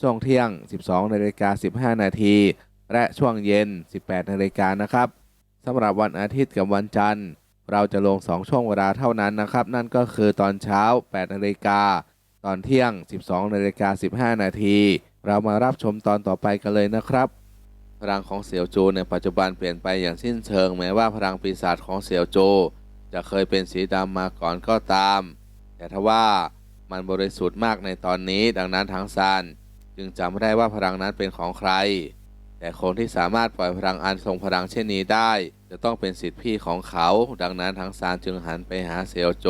ช่วงเที่ยง 12นาฬิกา15 นาที และช่วงเย็น 18นาฬิกานะครับสำหรับวันอาทิตย์กับวันจันทร์ เราจะลง 2 ช่วงเวลาเท่านั้นนะครับ นั่นก็คือตอนเช้า 8นาฬิกาตอนเที่ยง 12นาฬิกา15 นาที เรามารับชมตอนต่อไปกันเลยนะครับ พลังของเสี่ยวโจในปัจจุบันเปลี่ยนไปอย่างสิ้นเชิงแม้ว่าพลังปีศาจของเสี่ยวโจ จะเคยเป็นสีดำมาก่อนก็ตาม แต่ทว่ามันบริสุทธิ์มากในตอนนี้ดังนั้นทั้งซาน จึงจำไม่ได้ว่าพลังนั้นเป็นของใคร แต่คนที่สามารถปล่อยพลังอันทรงพลังเช่นนี้ได้ จะต้องเป็นสิทธิพี่ของเขา ดังนั้นทั้งซานจึงหันไปหาเสี่ยวโจ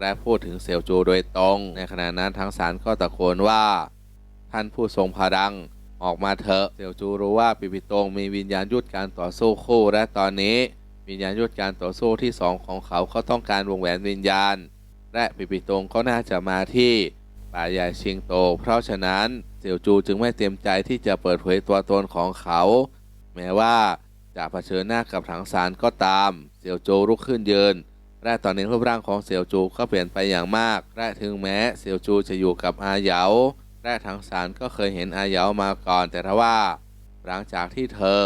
และพูดถึงเสี่ยวโจโดยตรง ในขณะนั้นทั้งซานก็ตะโกนว่า ท่านผู้ทรงพลังออกมาเถอะเสี่ยวจูรู้ว่าปิปิตงมีวิญญาณยุทธการต่อสู้คู่และตอนนี้ วิญญาณยุทธการต่อสู้ที่สองของเขาเขาต้องการวงแหวนวิญญาณ และปิปิตงก็น่าจะมาที่ ป่าใหญ่ชิงโต เพราะฉะนั้นเสี่ยวจูจึงไม่เต็มใจที่จะเปิดเผยตัวตนของเขา แม้ว่าจะเผชิญหน้ากับถังซานก็ตาม เสี่ยวจูลุกขึ้นยืนและตอนนี้รูปร่างของเสี่ยวจูก็เปลี่ยนไปอย่างมาก และถึงแม้เสี่ยวจูจะอยู่กับอาเหยาและทางสารก็เคยเห็นอาเหยามาก่อน แต่ทว่า หลังจากที่เธอ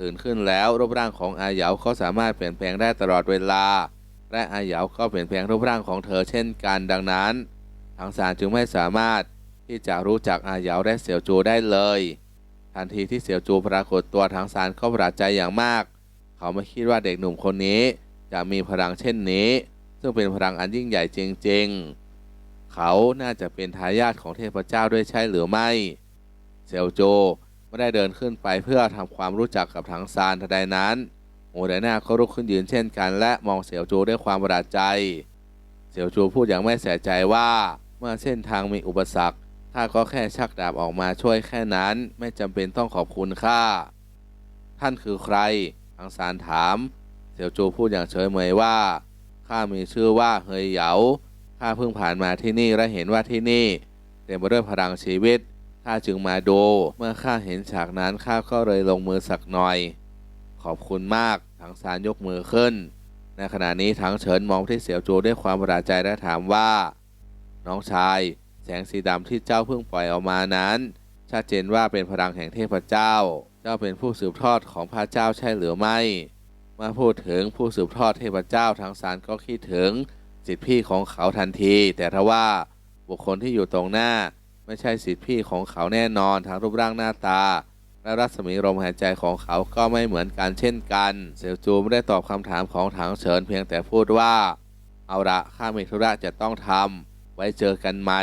ตื่นขึ้นแล้วรูปร่างของอาเหยาก็สามารถเปลี่ยนแปลงได้ตลอดเวลา และอาเหยาก็เปลี่ยนแปลงรูปร่างของเธอเช่นกันดังนั้น ทางสารจึงไม่สามารถที่จะรู้จักอาเหยาและเสี่ยวจูได้เลย ทันทีที่เสี่ยวจูปรากฏตัวทางสารก็ประหลาดใจอย่างมาก เขาไม่คิดว่าเด็กหนุ่มคนนี้จะมีพลังเช่นนี้ ซึ่งเป็นพลังอันยิ่งใหญ่จริงๆ เขาน่าจะเป็นทายาทของเทพเจ้าด้วยใช่หรือไม่เซลโจไม่ได้เดินขึ้นไปเพื่อทำความรู้จักกับถังซานทันใดนั้นโมเดน่าก็ลุกขึ้นยืนเช่นกัน และมองเสี่ยวโจด้วยความประหลาดใจ เสี่ยวโจพูดอย่างไม่เสียใจว่า เมื่อเส้นทางมีอุปสรรคข้าก็แค่ชักดาบออกมาช่วยแค่นั้น ไม่จำเป็นต้องขอบคุณข้าท่านคือใครถังซานถาม เสี่ยวโจพูดอย่างเฉยเมยว่าข้ามีชื่อว่าเฮยเหยาข้าเพิ่งผ่านมาที่นี่และเห็นว่าที่นี่เต็มไปด้วยพลังชีวิตข้าจึงมาดูเมื่อข้าเห็นฉากนั้นข้าก็เลยลงมือสักหน่อย ขอบคุณมากถังซานยกมือขึ้น ในขณะนี้ถังเฉินมองที่เสี่ยวโจด้วยความประหลาดใจและถามว่า น้องชาย แสงสีดำที่เจ้าเพิ่งปล่อยออกมานั้น ชัดเจนว่าเป็นพลังแห่งเทพเจ้า เจ้าเป็นผู้สืบทอดของพระเจ้าใช่หรือไม่เมื่อพูดถึงผู้สืบทอดเทพเจ้าทางสารก็คิดถึงสิทธิพี่ของเขาทันที แต่ทว่าบุคคลที่อยู่ตรงหน้า ไม่ใช่สิทธิพี่ของเขาแน่นอนทั้งรูปร่างหน้าตา และรัศมีลมหายใจของเขาก็ไม่เหมือนกันเช่นกัน เสี่ยวจูไม่ได้ตอบคำถามของถังเฉินเพียงแต่พูดว่า เอาละข้ามีธุระจะต้องทำ ไว้เจอกันใหม่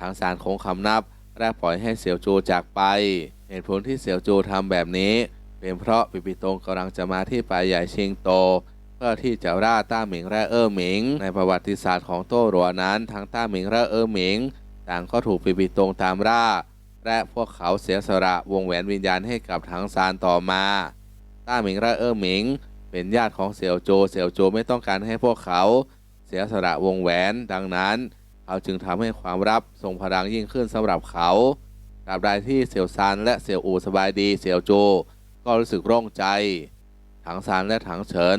ทางสารคงคำนับและปล่อยให้เสี่ยวจูจากไป เหตุผลที่เสี่ยวจูทำแบบนี้ เป็นเพราะปิปิตงกำลังจะมาที่ป่าใหญ่ชิงโต เพื่อที่จะล่าต้าหมิงและเออหมิง ในประวัติศาสตร์ของโต้หลัวนั้นทั้งต้าหมิงและเออหมิง ต่างก็ถูกปิปิตงตามล่า และพวกเขาเสียสละวงแหวนวิญญาณให้กับทางซานต่อมา ต้าหมิงและเออหมิง เป็นญาติของเสี่ยวโจ เสี่ยวโจไม่ต้องการให้พวกเขา เสียสละวงแหวน ดังนั้นเขาจึงทำให้ความรับทรงพลังยิ่งขึ้นสำหรับเขาตราบใดที่เสี่ยวซานและเสี่ยวอูสบายดีเสี่ยวโจ ก็รู้สึกโล่งใจ ถังซานและถังเฉิน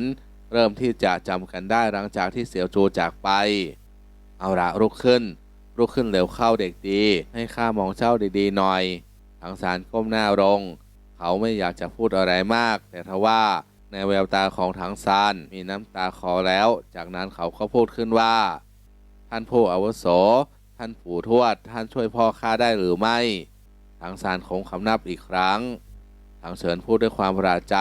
เริ่มที่จะจำกันได้หลังจากที่เสี่ยวโจจากไป เอาละลุกขึ้นลุกขึ้นเร็วเข้าเด็กดี ให้ข้ามองเจ้าดีๆหน่อย ถังซานก้มหน้าลง เขาไม่อยากจะพูดอะไรมาก แต่ทว่า ในแววตาของถังซานมีน้ำตาคลอแล้ว จากนั้นเขาก็พูดขึ้นว่า ท่านผู้อาวุโส ท่านปู่ทวด ท่านช่วยพ่อข้าได้หรือไม่ถังซานคงคำนับอีกครั้งถังเฉินพูดด้วยความประหลาดใจ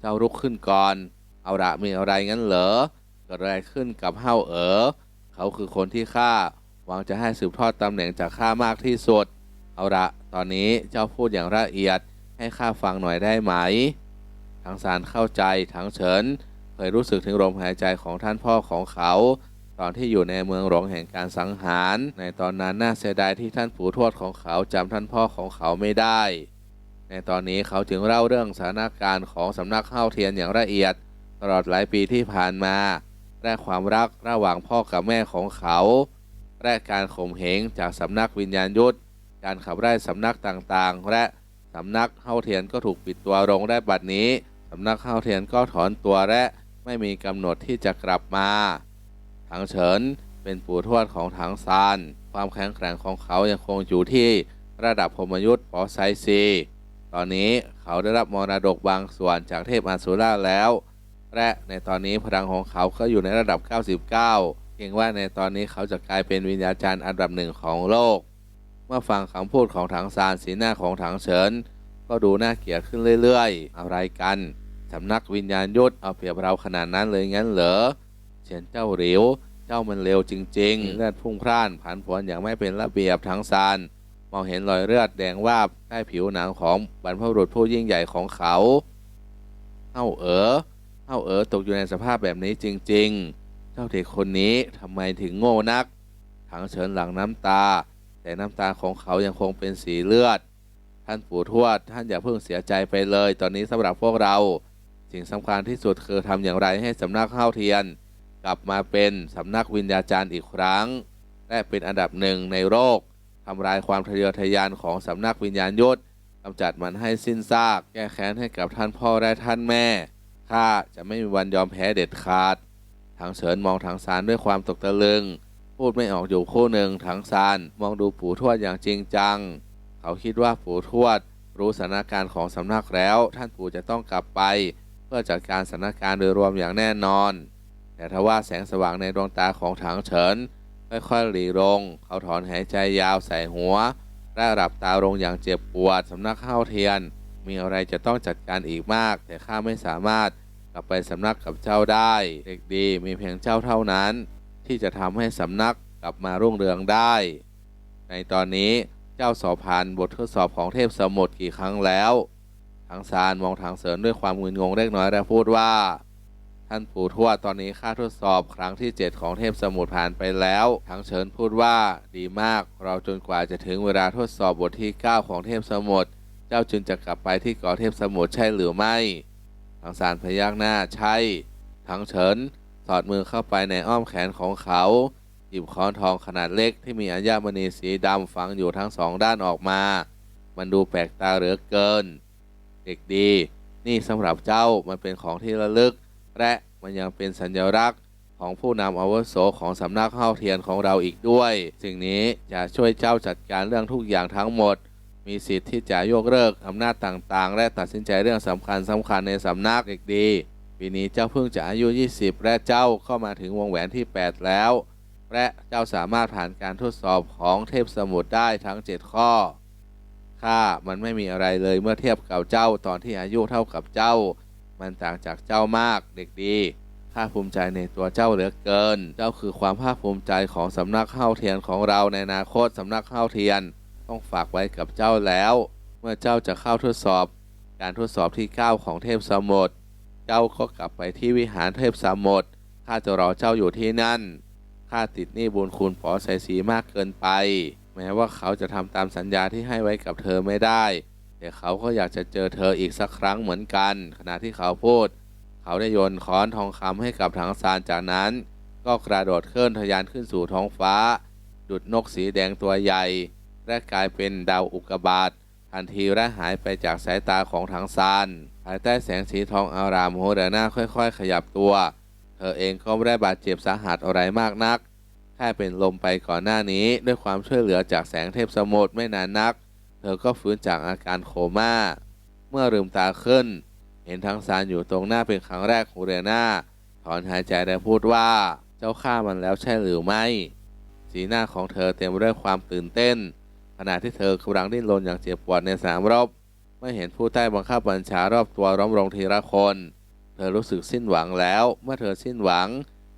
เจ้าลุกขึ้นก่อน เอาละมีอะไรงั้นเหรอเกิดอะไรขึ้นกับเฮาเอ๋อเขาคือคนที่ข้าหวังจะให้สืบทอดตำแหน่งจากข้ามากที่สุด เอาละตอนนี้เจ้าพูดอย่างละเอียดให้ข้าฟังหน่อยได้ไหม ทั้งสารเข้าใจทั้งเฉินเคยรู้สึกถึงลมหายใจของท่านพ่อของเขา ตอนที่อยู่ในเมืองหลวงแห่งการสังหาร ในตอนนั้นน่าเสียดายที่ท่านปู่ทวดของเขาจำท่านพ่อของเขาไม่ได้ ในตอนนี้เขาจึงเล่าเรื่องสถานการณ์ของสำนักเข้าเทียนอย่างละเอียด ตลอดหลายปีที่ผ่านมาและความรักระหว่างพ่อกับแม่ของเขาและการข่มเหงจากสำนักวิญญาณยุทธการขับไล่สำนักต่างๆ และสำนักเข้าเทียนก็ถูกปิดตัวลงได้บัดนี้ สำนักข้าวเทียนก็ถอนตัวและไม่มีกำหนดที่จะกลับมา ถังเฉินเป็นปู่ทวดของถังซาน ความแข็งแกร่งของเขายังคงอยู่ที่ระดับพมยุทธ์ปอไซซี ตอนนี้เขาได้รับมรดกบางส่วนจากเทพอาสุราแล้ว และในตอนนี้พลังของเขาก็อยู่ในระดับ 99 เกรงว่าในตอนนี้เขาจะกลายเป็นวิญญาจารย์อันดับหนึ่งของโลก เมื่อฟังคำพูดของถังซานสีหน้าของถังเฉิน ก็ดูน่าเกลียดขึ้นเรื่อยๆ อะไรกันสำนักวิญญาณยุทธเอาเปรียบเราขนาดนั้นเลยงั้นเหรอเฉินเจ้าหลวเจ้ามันเร็วจริง ๆ เลือดพุ่งพล่านผันผวนอย่างไม่เป็นระเบียบทั้งซานมองเห็นรอยเลือดแดงวาบใต้ผิวหนังของบรรพบุรุษผู้ยิ่งใหญ่ของเขาเฮ้าเอ๋อเฮ้าเอ๋อตกอยู่ในสภาพแบบนี้จริง ๆ เจ้าเด็กคนนี้ทำไมถึงโง่นักถังเฉินหลังน้ำตา แต่น้ำตาของเขายังคงเป็นสีเลือด ท่านปู่ทวดท่านอย่าเพิ่งเสียใจไปเลย ตอนนี้สำหรับพวกเรา สิ่งสำคัญที่สุดคือทำอย่างไรให้สำนักข้าวเทียน กลับมาเป็นสำนักวิญญาจารย์อีกครั้ง และเป็นอันดับหนึ่งในโลกทำลายความทะเยอทะยานของสำนักวิญญาณยุทธกำจัดมันให้สิ้นซาก แก้แค้นให้กับท่านพ่อและท่านแม่ข้าจะไม่มีวันยอมแพ้เด็ดขาดทางเฉินมองทางซานด้วยความตกตะลึง พูดไม่ออกอยู่คู่หนึ่งทางซานมองดูปู่ทวดอย่างจริงจัง เขาคิดว่าปู่ทวด รู้สถานการณ์ของสำนักแล้ว ท่านปู่จะต้องกลับไป เพื่อจัดการสถานการณ์โดยรวมอย่างแน่นอน แต่ทว่าแสงสว่างในดวงตาของถังเฉินค่อยๆหลีลง เขาถอนหายใจยาวใส่หัวและหลับตาลงอย่างเจ็บปวดสำนักข้าวเทียน มีอะไรจะต้องจัดการอีกมาก แต่ข้าไม่สามารถกลับไปสำนักกับเจ้าได้ เด็กดีมีเพียงเจ้าเท่านั้น ที่จะทำให้สำนักกลับมารุ่งเรืองได้ ในตอนนี้ เจ้าสอบผ่านบททดสอบของเทพสมุทรกี่ครั้งแล้วทางซานมองทางเสริญด้วยความงุนงงเล็กน้อยและพูดว่า ท่านปู่ทวดตอนนี้ค่าทดสอบครั้งที่ 7 ของเทพสมุทรผ่านไปแล้วทางเฉินพูดว่าดีมากเราจนกว่าจะถึงเวลาทดสอบบทที่ 9 ของเทพสมุทรเจ้าจึงจะกลับไปที่เกาะเทพสมุทรใช่หรือไม่ทางสารพยักหน้าใช่ทางเฉินสอดมือเข้าไปในอ้อมแขนของเขา หยิบค้อนทองขนาดเล็กที่มีอัญมณีสีดำฝังอยู่ทั้งสองด้านออกมา มันดูแปลกตาเหลือเกิน เด็กดี นี่สำหรับเจ้ามันเป็นของที่ระลึก และมันยังเป็นสัญลักษณ์ของผู้นำอาวุโสของสำนักเข้าเทียนของเราอีกด้วย สิ่งนี้จะช่วยเจ้าจัดการเรื่องทุกอย่างทั้งหมด มีสิทธิ์ที่จะยกเลิกอำนาจต่างๆ และตัดสินใจเรื่องสำคัญสำคัญในสำนักเด็กดีปีนี้เจ้าเพิ่งจะอายุ 20 และเจ้าเข้ามาถึงวงแหวนที่ 8 แล้ว และเจ้าสามารถผ่านการทดสอบของเทพสมุทรได้ทั้ง 7 ข้อ ข้ามันไม่มีอะไรเลยเมื่อเทียบกับเจ้าตอนที่อายุเท่ากับเจ้า มันต่างจากเจ้ามากเด็กดีข้าภูมิใจในตัวเจ้าเหลือเกิน เจ้าคือความภาคภูมิใจของสำนักเข้าเทียนของเราในอนาคตสำนักเข้าเทียน ต้องฝากไว้กับเจ้าแล้ว เมื่อเจ้าจะเข้าทดสอบ การทดสอบที่ 9 ของเทพสมุทร เจ้าก็กลับไปที่วิหารเทพสมุทร ข้าจะรอเจ้าอยู่ที่นั่น ข้าติดหนี้บุญคุณปอใส่สีมากเกินไป แม้ว่าเขาจะทำตามสัญญาที่ให้ไว้กับเธอไม่ได้ แต่เขาก็อยากจะเจอเธออีกสักครั้งเหมือนกัน ขณะที่เขาพูด เขาได้โยนค้อนทองคำให้กับถังซานจากนั้น ก็กระโดดเคลื่อนทะยานขึ้นสู่ท้องฟ้า ดุดนกสีแดงตัวใหญ่ และกลายเป็นดาวอุกกาบาตทันทีและหายไปจากสายตาของถังซานภายใต้แสงสีทองอารามโฮเดน่าค่อย ๆ ขยับตัว เธอเองก็ไม่ได้บาดเจ็บสาหัสอะไรมากนัก แค่เป็นลมไปก่อนหน้านี้ด้วยความช่วยเหลือจากแสงเทพสมุทรไม่นานนัก เธอก็ฟื้นจากอาการโคม่า เมื่อลืมตาขึ้น เห็นทั้งซานอยู่ตรงหน้าเป็นครั้งแรกของเรน่าถอนหายใจและพูดว่าเจ้าฆ่ามันแล้วใช่หรือไม่ สีหน้าของเธอเต็มไปด้วยความตื่นเต้น ขณะที่เธอกำลังดิ้นรนอย่างเจ็บปวดในสามรอบเมื่อเห็นผู้ใต้บังคับบัญชารอบตัวล้มลงทีละคน เธอรู้สึกสิ้นหวังแล้ว เมื่อเธอสิ้นหวัง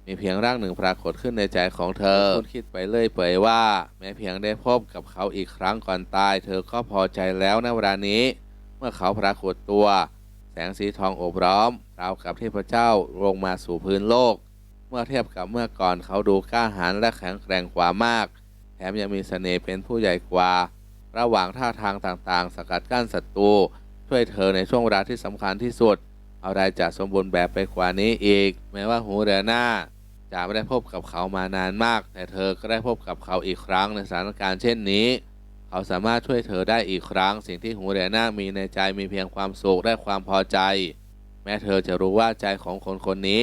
มีเพียงร่างหนึ่งปรากฏขึ้นในใจของเธอคุณคิดไปเรื่อยเปื่อยว่า แม้เพียงได้พบกับเขาอีกครั้งก่อนตาย เธอก็พอใจแล้วในเวลานี้ เมื่อเขาปรากฏตัว แสงสีทองโอบล้อมราวกับเทพเจ้าลงมาสู่พื้นโลก เมื่อเทียบกับเมื่อก่อนเขาดูกล้าหาญและแข็งแกร่งกว่ามาก แถมยังมีเสน่ห์เป็นผู้ใหญ่กว่า ระหว่างท่าทางต่างๆ สกัดกั้นศัตรูช่วยเธอในช่วงเวลาที่สำคัญที่สุด อะไรจะสมบูรณ์แบบไปกว่านี้อีก แม้ว่าหูเรือหน้า จะไม่ได้พบกับเขามานานมาก แต่เธอก็ได้พบกับเขาอีกครั้งในสถานการณ์เช่นนี้ เขาสามารถช่วยเธอได้อีกครั้ง สิ่งที่หูเรือหน้ามีในใจมีเพียงความสุขและความพอใจ แม้เธอจะรู้ว่าใจของคนคนนี้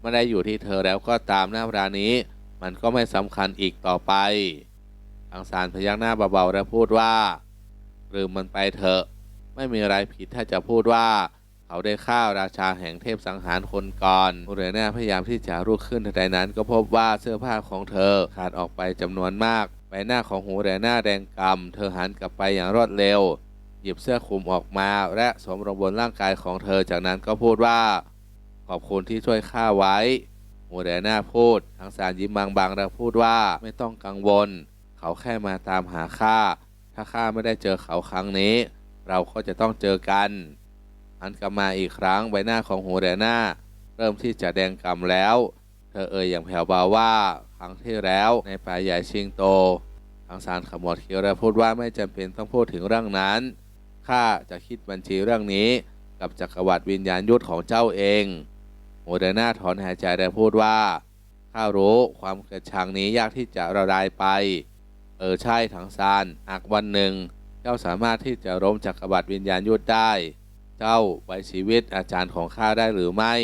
ไม่ได้อยู่ที่เธอแล้วก็ตามหน้าเวลานี้ มันก็ไม่สำคัญอีกต่อไปทางสารพยักหน้าเบาๆและพูดว่าลืมมันไปเถอะ ไม่มีอะไรผิดถ้าจะพูดว่า เขาได้ฆ่าราชาแห่งเทพสังหารคนก่อนหูเรน่าพยายามที่จะลุกขึ้นทันใดนั้น ก็พบว่าเสื้อผ้าของเธอขาดออกไปจำนวนมากใบหน้าของหูเรน่าแดงกำเธอหันกลับไปอย่างรวดเร็ว หยิบเสื้อคลุมออกมา และสวมลงบนร่างกายของเธอจากนั้นก็พูดว่า ขอบคุณที่ช่วยข้าไว้หูเรน่าพูดทางสารยิ้มบางๆแล้วพูดว่าไม่ต้องกังวล เขาแค่มาตามหาข้าถ้าข้าไม่ได้เจอเขาครั้งนี้ เราก็จะต้องเจอกัน หันกลับมาอีกครั้งใบหน้าของหูแดน่าเริ่มที่จะแดงกำแล้ว เธอเอ่ยอย่างแผ่วเบาว่าครั้งที่แล้วในป่าใหญ่ชิงโตทางสารขมวดเคี้ยวและพูดว่าไม่จำเป็นต้องพูดถึงเรื่องนั้นข้าจะคิดบัญชีเรื่องนี้กับจักรวรรดิวิญญาณยุทธของเจ้าเองหูแดนาถอนหายใจและพูดว่าข้ารู้ความเกลียดชังนี้ยากที่จะละลายไป เออใช่ถังซานหากวันหนึ่ง เจ้าสามารถที่จะล้มจักรวรรดิวิญญาณยุทธได้ เจ้าไว้ชีวิตอาจารย์ของข้าได้หรือไม่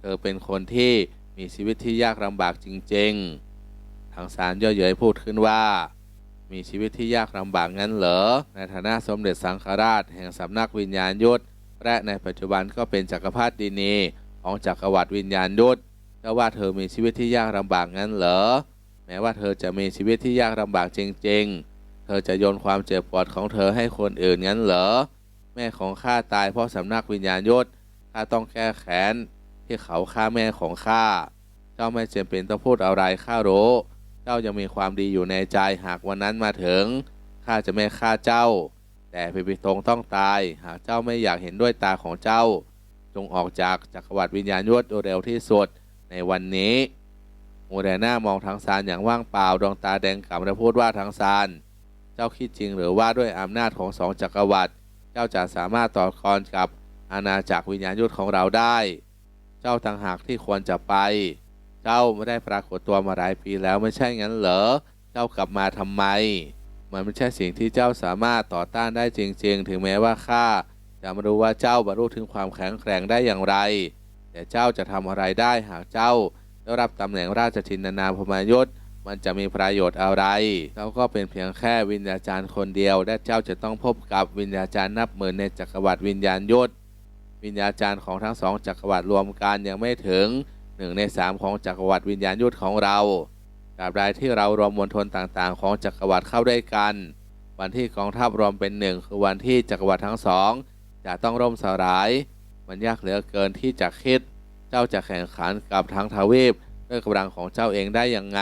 เธอเป็นคนที่มีชีวิตที่ยากลำบากจริงๆถังซานย่อเย้ยพูดขึ้นว่า มีชีวิตที่ยากลำบากงั้นเหรอ ในฐานะสมเด็จสังฆราช แห่งสำนักวิญญาณยุทธและในปัจจุบันก็เป็นจักรพรรดินีของจักรวรรดิวิญญาณยุทธเจ้ว่าเธอมีชีวิตที่ยากลำบากงั้นเหรอ แม้ว่าเธอจะมีชีวิตที่ยากลำบากจริง ๆ เธอจะโยนความเจ็บปวดของเธอให้คนอื่นงั้นเหรอ แม่ของข้าตายเพราะสำนักวิญญาณยศข้าต้องแก้แค้นที่เขาฆ่าแม่ของข้าเจ้าไม่จำเป็นต้องพูดอะไรข้ารู้เจ้ายังมีความดีอยู่ในใจหากวันนั้นมาถึงข้าจะไม่ฆ่าเจ้า แต่พิพิตรงต้องตาย หากเจ้าไม่อยากเห็นด้วยตาของเจ้า จงออกจากจักรวรรดิวิญญาณยศโดยเร็วที่สุดในวันนี้โมเดน่ามองทางซานอย่างว่างเปล่าดวงตาแดงกล่ำและพูดว่าทางซาน เจ้าคิดจริงหรือว่าด้วยอำนาจของสองจักรวรรดิ เจ้าจะสามารถต่อกรกับอาณาจักรวิญญาณยุทธของเราได้ เจ้าต่างหากที่ควรจะไป เจ้าไม่ได้ปรากฏตัวมาหลายปีแล้วไม่ใช่งั้นเหรอ เจ้ากลับมาทำไม มันไม่ใช่สิ่งที่เจ้าสามารถต่อต้านได้จริง ๆ ถึงแม้ว่าข้าจะไม่รู้ว่าเจ้าบรรลุถึงความแข็งแกร่งได้อย่างไร แต่เจ้าจะทำอะไรได้หากเจ้าได้รับตำแหน่งราชทินนานพมายศ มันจะมีประโยชน์อะไรเจ้าก็เป็นเพียงแค่วิญญาจารย์คนเดียว และเจ้าจะต้องพบกับวิญญาจารย์นับหมื่นในจักรวรรดิวิญญาณยุทธวิญญาจารย์ของทั้งสองจักรวรรดิรวมกันยังไม่ถึงหนึ่งในสามของจักรวรรดิวิญญาณยุทธของเราตราบใดที่เรารวมมณฑลต่างๆ ของจักรวรรดิเข้าด้วยกัน วันที่กองทัพรวมเป็นหนึ่งคือวันที่จักรวรรดิทั้งสองจะต้องร่มสลาย มันยากเหลือเกินที่จะคิด เจ้าจะแข่งขันกับทั้งทวีปด้วยกำลังของเจ้าเองได้อย่างไง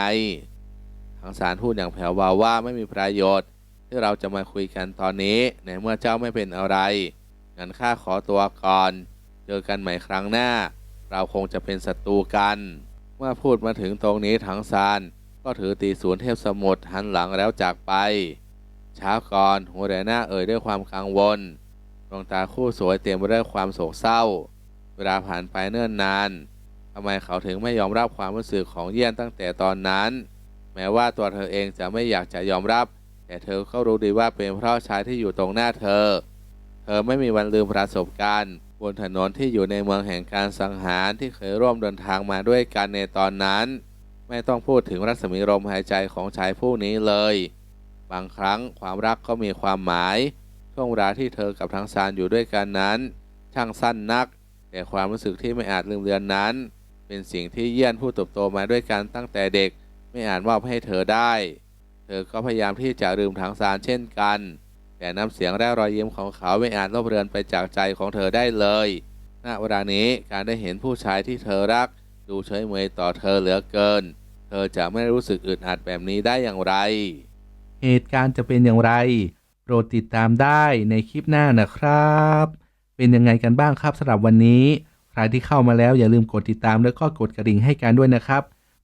ทางสารพูดอย่างแผ่วเบาว่าไม่มีประโยชน์ ที่เราจะมาคุยกันตอนนี้ ในเมื่อเจ้าไม่เป็นอะไร งั้นข้าขอตัวก่อน เจอกันใหม่ครั้งหน้า เราคงจะเป็นศัตรูกัน เมื่อพูดมาถึงตรงนี้ทางซานก็ถือตีศูนย์เทพสมุทรหันหลังแล้วจากไป เช้าก่อนหัวแดน่าเอ่ยด้วยความกังวลดวงตาคู่สวยเต็มไปด้วยความโศกเศร้า เวลาผ่านไปเนิ่นนานทำไมเขาถึงไม่ยอมรับความรู้สึกของเยี่ยนตั้งแต่ตอนนั้น แม้ว่าตัวเธอเองจะไม่อยากจะยอมรับ แต่เธอก็รู้ดีว่าเป็นเพราะชายที่อยู่ตรงหน้าเธอ เธอไม่มีวันลืมประสบการณ์บนถนนที่อยู่ในเมืองแห่งการสังหารที่เคยร่วมเดินทางมาด้วยกันในตอนนั้น ไม่ต้องพูดถึงรัศมีลมหายใจของชายผู้นี้เลย บางครั้งความรักก็มีความหมาย ช่วงเวลาที่เธอกับทางซานอยู่ด้วยกันนั้น ช่างสั้นนัก แต่ความรู้สึกที่ไม่อาจลืมเลือนนั้น เป็นสิ่งที่เยี่ยนผู้ติบโตมาด้วยกันตั้งแต่เด็ก ไม่อาจมอบให้เธอได้ เธอก็พยายามที่จะลืมทางซานเช่นกัน แต่น้ำเสียงและรอยยิ้มของเขาไม่อาจลบเลือนไปจากใจของเธอได้เลย ณ เวลานี้การได้เห็นผู้ชายที่เธอรัก ดูเฉยเมยต่อเธอเหลือเกิน เธอจะไม่รู้สึกอึดอัดแบบนี้ได้อย่างไร เหตุการณ์จะเป็นอย่างไร โปรดติดตามได้ในคลิปหน้านะครับ เป็นยังไงกันบ้างครับสำหรับวันนี้ ใครที่เข้ามาแล้วอย่าลืมกดติดตามแล้วก็กดกระดิ่งให้กันด้วยนะครับ